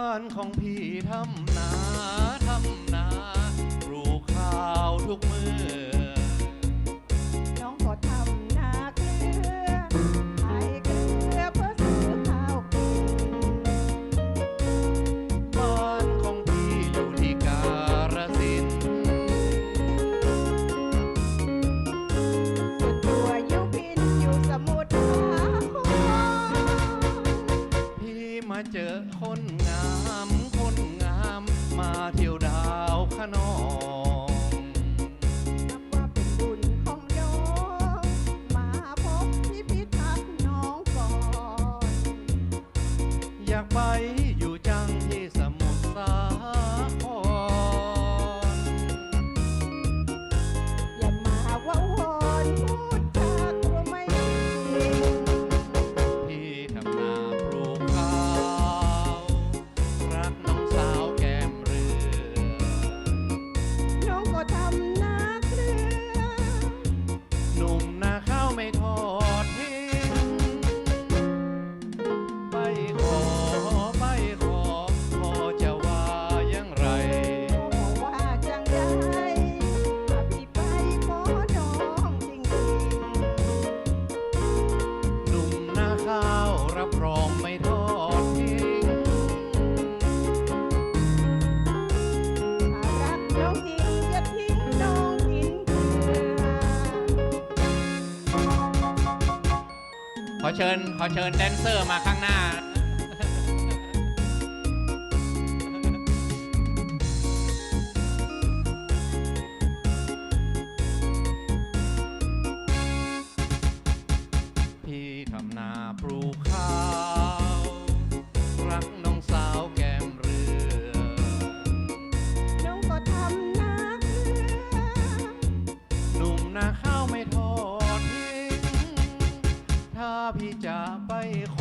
บ้านของพี่ทำนาทำนาปลูกข้าวทุกมือ เจอคนงามคนงาม มาเที่ยวดาวขนองนับว่าเป็นบุญของโยมมาพบพิพิธภัณฑ์น้องก่อน อยากไป Pai nosso. ขอเชิญขอเชิญแดนเซอร์มาข้างหน้า พี่จะไปข